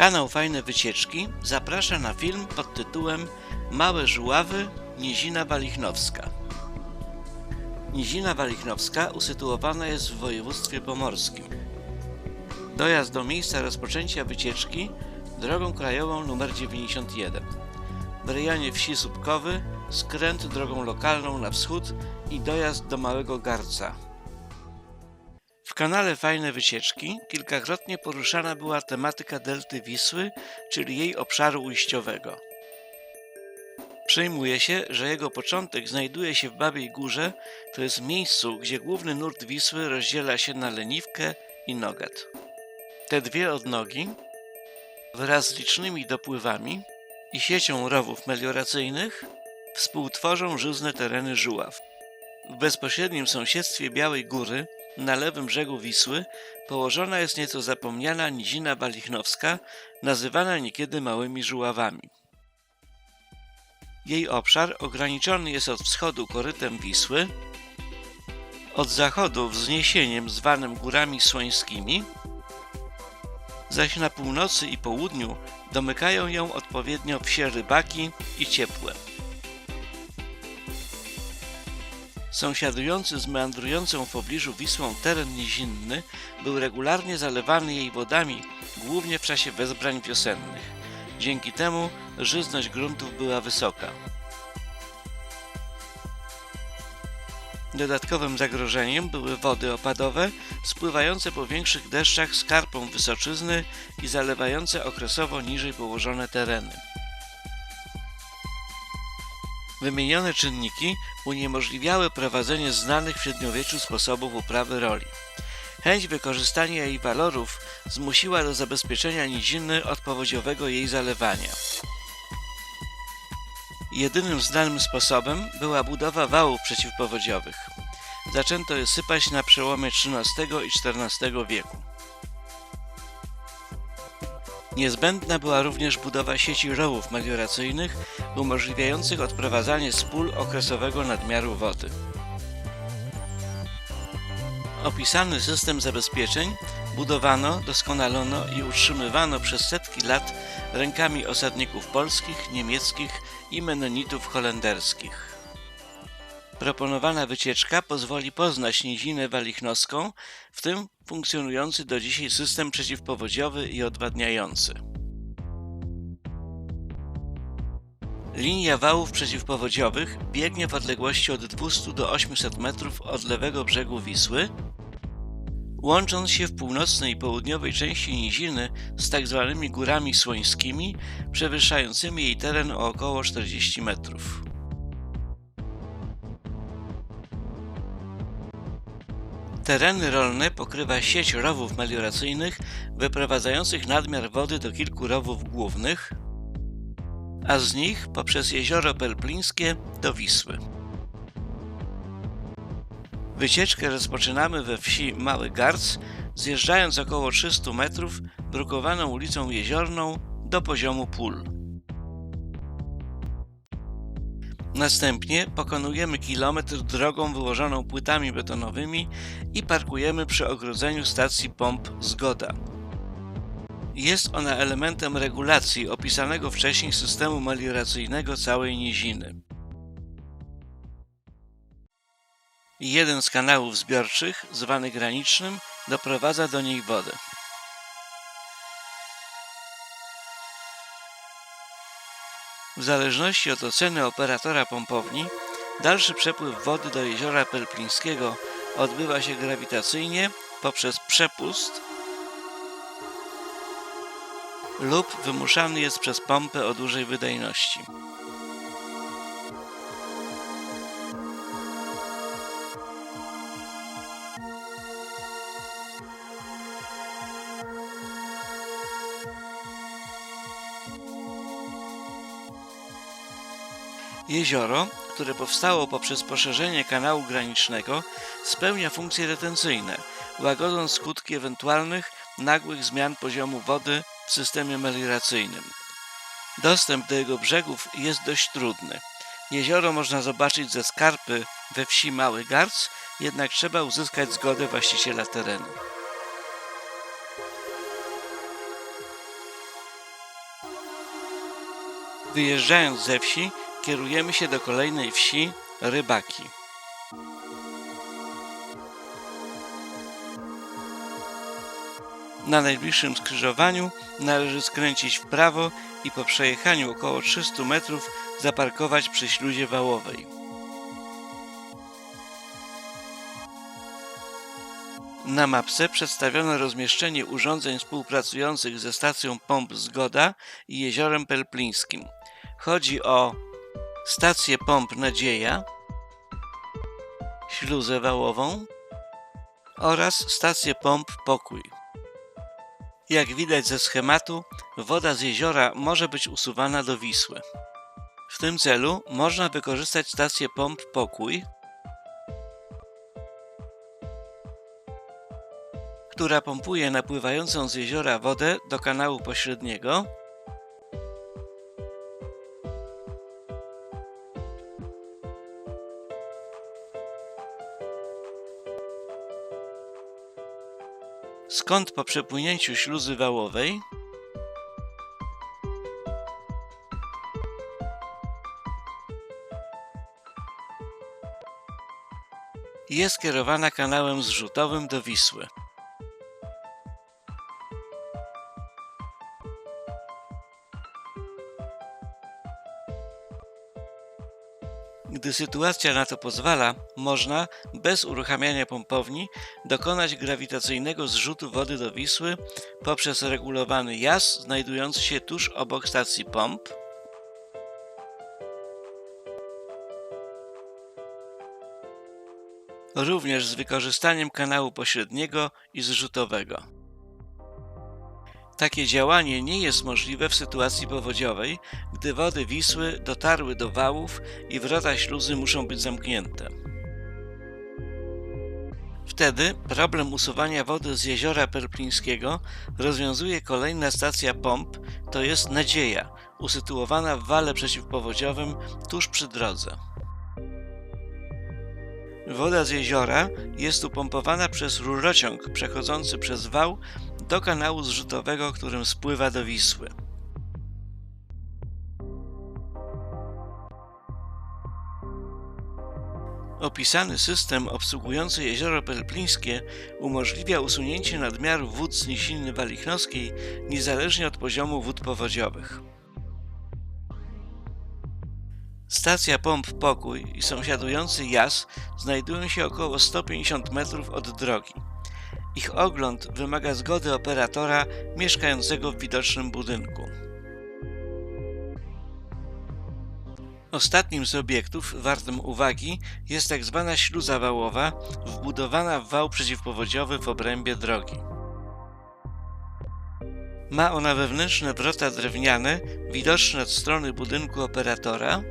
Kanał Fajne Wycieczki zaprasza na film pod tytułem Małe Żuławy, Nizina Walichnowska. Nizina Walichnowska usytuowana jest w województwie pomorskim. Dojazd do miejsca rozpoczęcia wycieczki drogą krajową nr 91. W rejonie wsi Słupkowy skręt drogą lokalną na wschód i dojazd do Małego Garca. W kanale Fajne Wycieczki kilkakrotnie poruszana była tematyka delty Wisły, czyli jej obszaru ujściowego. Przyjmuje się, że jego początek znajduje się w Babiej Górze, to jest miejscu, gdzie główny nurt Wisły rozdziela się na Leniwkę i Nogat. Te dwie odnogi, wraz z licznymi dopływami i siecią rowów melioracyjnych, współtworzą żyzne tereny Żuław. W bezpośrednim sąsiedztwie Białej Góry, na lewym brzegu Wisły, położona jest nieco zapomniana nizina walichnowska, nazywana niekiedy Małymi Żuławami. Jej obszar ograniczony jest od wschodu korytem Wisły, od zachodu wzniesieniem zwanym Górami Słońskimi, zaś na północy i południu domykają ją odpowiednio wsie Rybaki i Ciepłe. Sąsiadujący z meandrującą w pobliżu Wisłą teren nizinny był regularnie zalewany jej wodami, głównie w czasie wezbrań wiosennych. Dzięki temu żyzność gruntów była wysoka. Dodatkowym zagrożeniem były wody opadowe, spływające po większych deszczach skarpą wysoczyzny i zalewające okresowo niżej położone tereny. Wymienione czynniki uniemożliwiały prowadzenie znanych w średniowieczu sposobów uprawy roli. Chęć wykorzystania jej walorów zmusiła do zabezpieczenia niziny od powodziowego jej zalewania. Jedynym znanym sposobem była budowa wałów przeciwpowodziowych. Zaczęto je sypać na przełomie XIII i XIV wieku. Niezbędna była również budowa sieci rowów melioracyjnych umożliwiających odprowadzanie z pól okresowego nadmiaru wody. Opisany system zabezpieczeń budowano, doskonalono i utrzymywano przez setki lat rękami osadników polskich, niemieckich i menonitów holenderskich. Proponowana wycieczka pozwoli poznać nizinę walichnowską, w tym funkcjonujący do dzisiaj system przeciwpowodziowy i odwadniający. Linia wałów przeciwpowodziowych biegnie w odległości od 200 do 800 metrów od lewego brzegu Wisły, łącząc się w północnej i południowej części niziny z tzw. górami słońskimi, przewyższającymi jej teren o około 40 metrów. Tereny rolne pokrywa sieć rowów melioracyjnych wyprowadzających nadmiar wody do kilku rowów głównych, a z nich poprzez jezioro Pelplińskie do Wisły. Wycieczkę rozpoczynamy we wsi Mały Garc, zjeżdżając około 300 metrów brukowaną ulicą Jeziorną do poziomu pól. Następnie pokonujemy kilometr drogą wyłożoną płytami betonowymi i parkujemy przy ogrodzeniu stacji pomp Zgoda. Jest ona elementem regulacji opisanego wcześniej systemu melioracyjnego całej niziny. Jeden z kanałów zbiorczych, zwany granicznym, doprowadza do niej wodę. W zależności od oceny operatora pompowni, dalszy przepływ wody do jeziora Pelplińskiego odbywa się grawitacyjnie poprzez przepust lub wymuszany jest przez pompę o dużej wydajności. Jezioro, które powstało poprzez poszerzenie kanału granicznego, spełnia funkcje retencyjne, łagodząc skutki ewentualnych nagłych zmian poziomu wody w systemie melioracyjnym. Dostęp do jego brzegów jest dość trudny. Jezioro można zobaczyć ze skarpy we wsi Mały Garc, jednak trzeba uzyskać zgodę właściciela terenu. Wyjeżdżając ze wsi, kierujemy się do kolejnej wsi Rybaki. Na najbliższym skrzyżowaniu należy skręcić w prawo i po przejechaniu około 300 metrów zaparkować przy śluzie wałowej. Na mapce przedstawiono rozmieszczenie urządzeń współpracujących ze stacją pomp Zgoda i jeziorem Pelplińskim. Chodzi o stację pomp Nadzieja, śluzę wałową oraz stację pomp Pokój. Jak widać ze schematu, woda z jeziora może być usuwana do Wisły. W tym celu można wykorzystać stację pomp Pokój, która pompuje napływającą z jeziora wodę do kanału pośredniego skąd po przepłynięciu śluzy wałowej jest kierowana kanałem zrzutowym do Wisły. Gdy sytuacja na to pozwala, można, bez uruchamiania pompowni, dokonać grawitacyjnego zrzutu wody do Wisły poprzez regulowany jaz znajdujący się tuż obok stacji pomp, również z wykorzystaniem kanału pośredniego i zrzutowego. Takie działanie nie jest możliwe w sytuacji powodziowej, gdy wody Wisły dotarły do wałów i wrota śluzy muszą być zamknięte. Wtedy problem usuwania wody z jeziora Perplińskiego rozwiązuje kolejna stacja pomp, to jest Nadzieja, usytuowana w wale przeciwpowodziowym tuż przy drodze. Woda z jeziora jest upompowana przez rurociąg przechodzący przez wał do kanału zrzutowego, którym spływa do Wisły. Opisany system obsługujący jezioro Pelplińskie umożliwia usunięcie nadmiaru wód z Nisiny Walichnowskiej niezależnie od poziomu wód powodziowych. Stacja pomp Pokój i sąsiadujący Jas znajdują się około 150 metrów od drogi. Ich ogląd wymaga zgody operatora mieszkającego w widocznym budynku. Ostatnim z obiektów wartym uwagi jest tzw. Tak śluza wałowa, wbudowana w wał przeciwpowodziowy w obrębie drogi. Ma ona wewnętrzne wrota drewniane, widoczne od strony budynku operatora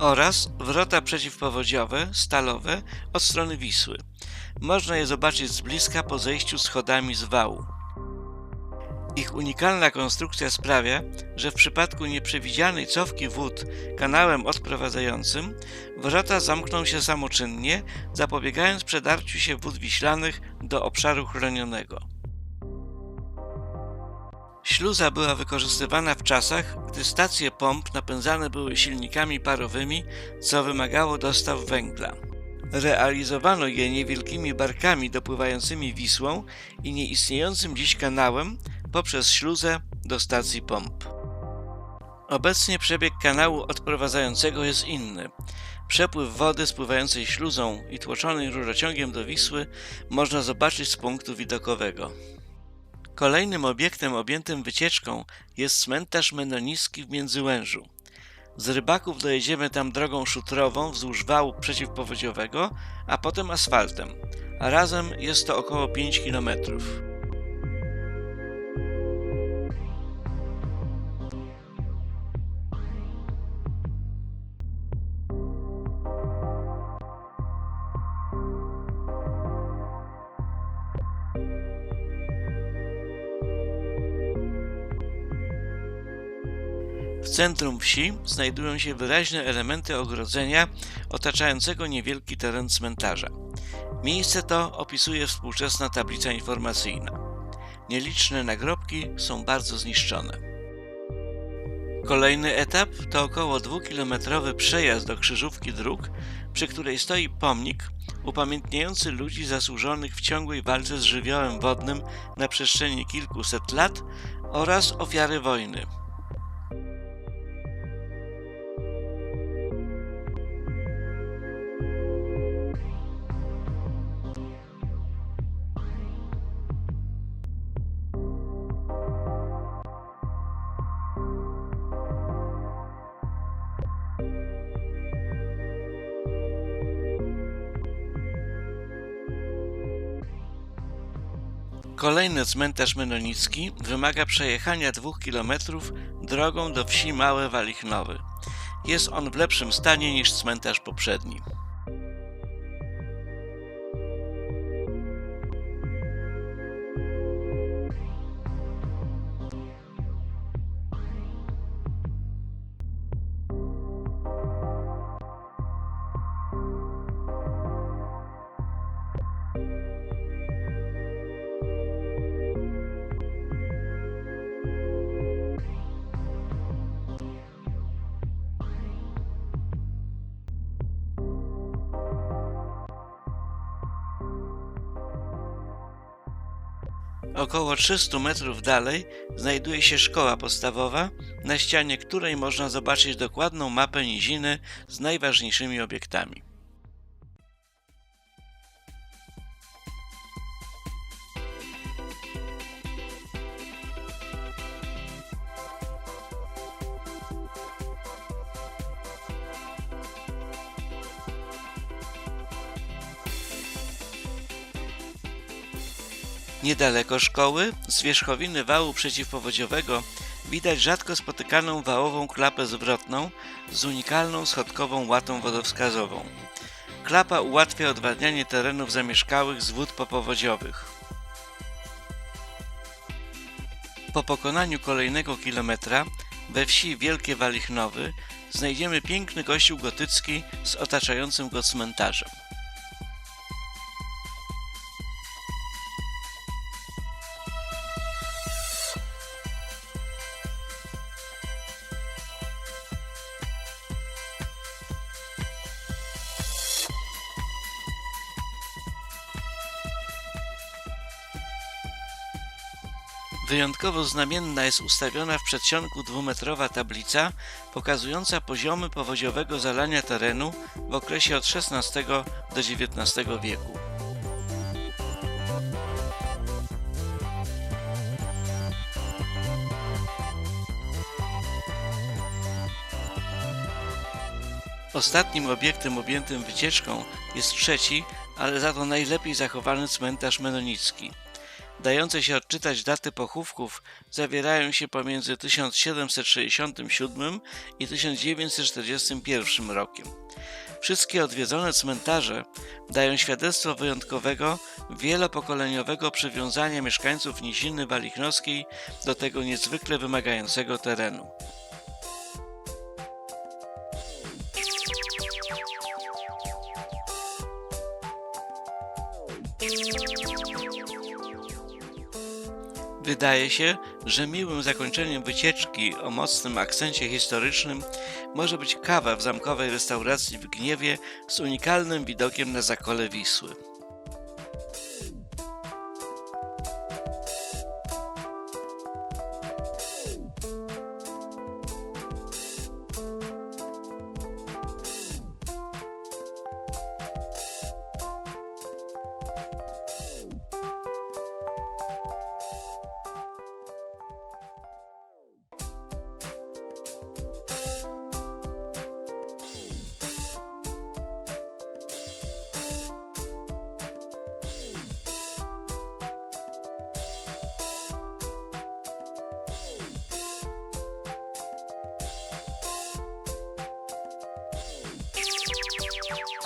oraz wrota przeciwpowodziowe, stalowe, od strony Wisły. Można je zobaczyć z bliska po zejściu schodami z wału. Ich unikalna konstrukcja sprawia, że w przypadku nieprzewidzianej cofki wód kanałem odprowadzającym, wrota zamkną się samoczynnie, zapobiegając przedarciu się wód wiślanych do obszaru chronionego. Śluza była wykorzystywana w czasach, gdy stacje pomp napędzane były silnikami parowymi, co wymagało dostaw węgla. Realizowano je niewielkimi barkami dopływającymi Wisłą i nieistniejącym dziś kanałem poprzez śluzę do stacji pomp. Obecnie przebieg kanału odprowadzającego jest inny. Przepływ wody spływającej śluzą i tłoczonej rurociągiem do Wisły można zobaczyć z punktu widokowego. Kolejnym obiektem objętym wycieczką jest cmentarz menonicki w Międzyłężu. Z rybaków dojedziemy tam drogą szutrową wzdłuż wału przeciwpowodziowego, a potem asfaltem, a razem jest to około 5 kilometrów. Centrum wsi znajdują się wyraźne elementy ogrodzenia otaczającego niewielki teren cmentarza. Miejsce to opisuje współczesna tablica informacyjna. Nieliczne nagrobki są bardzo zniszczone. Kolejny etap to około dwukilometrowy przejazd do krzyżówki dróg, przy której stoi pomnik upamiętniający ludzi zasłużonych w ciągłej walce z żywiołem wodnym na przestrzeni kilkuset lat oraz ofiary wojny. Kolejny cmentarz menonicki wymaga przejechania dwóch kilometrów drogą do wsi Małe Walichnowy. Jest on w lepszym stanie niż cmentarz poprzedni. Około 300 metrów dalej znajduje się szkoła podstawowa, na ścianie której można zobaczyć dokładną mapę niziny z najważniejszymi obiektami. Niedaleko szkoły, z wierzchowiny wału przeciwpowodziowego, widać rzadko spotykaną wałową klapę zwrotną z unikalną schodkową łatą wodowskazową. Klapa ułatwia odwadnianie terenów zamieszkałych z wód popowodziowych. Po pokonaniu kolejnego kilometra we wsi Wielkie Walichnowy znajdziemy piękny kościół gotycki z otaczającym go cmentarzem. Wyjątkowo znamienna jest ustawiona w przedsionku dwumetrowa tablica pokazująca poziomy powodziowego zalania terenu w okresie od XVI do XIX wieku. Ostatnim obiektem objętym wycieczką jest trzeci, ale za to najlepiej zachowany cmentarz menonicki. Dające się odczytać daty pochówków zawierają się pomiędzy 1767 i 1941 rokiem. Wszystkie odwiedzone cmentarze dają świadectwo wyjątkowego, wielopokoleniowego przywiązania mieszkańców Niziny Walichnowskiej do tego niezwykle wymagającego terenu. Wydaje się, że miłym zakończeniem wycieczki o mocnym akcencie historycznym może być kawa w zamkowej restauracji w Gniewie z unikalnym widokiem na zakole Wisły. you